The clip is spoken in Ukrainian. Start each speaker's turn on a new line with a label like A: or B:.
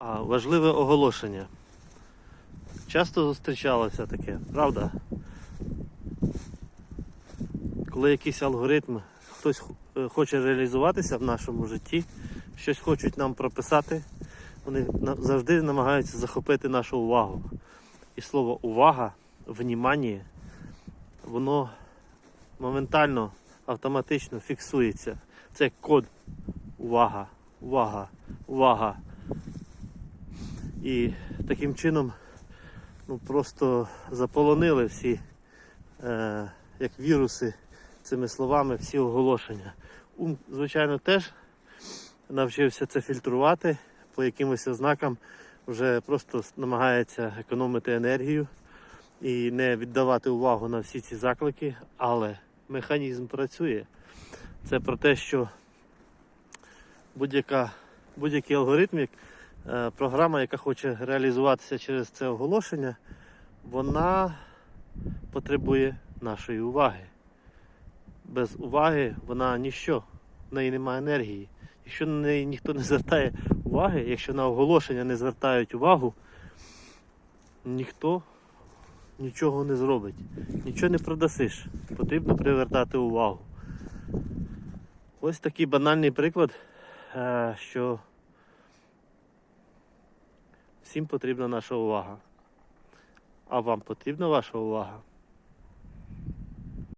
A: А, важливе оголошення. Часто зустрічалося таке, правда? Коли якийсь алгоритм, хтось е, хоче реалізуватися в нашому житті, щось хочуть нам прописати, вони завжди намагаються захопити нашу увагу. І слово увага, внімання, воно моментально, автоматично фіксується. Це код. Увага, увага, увага. І таким чином ну, просто заполонили всі, е, як віруси, цими словами всі оголошення. Ум, звичайно, теж навчився це фільтрувати по якимось ознакам, вже просто намагається економити енергію і не віддавати увагу на всі ці заклики, але механізм працює. Це про те, що будь-який алгоритм, як е, програма, яка хоче реалізуватися через це оголошення, вона потребує нашої уваги. Без уваги вона ніщо, в неї немає енергії. Якщо на неї ніхто не звертає уваги, якщо на оголошення не звертають увагу, ніхто нічого не зробить, нічого не продасиш. Потрібно привертати увагу. Ось такий банальний приклад, е, що всім потрібна наша увага. А вам потрібна ваша увага?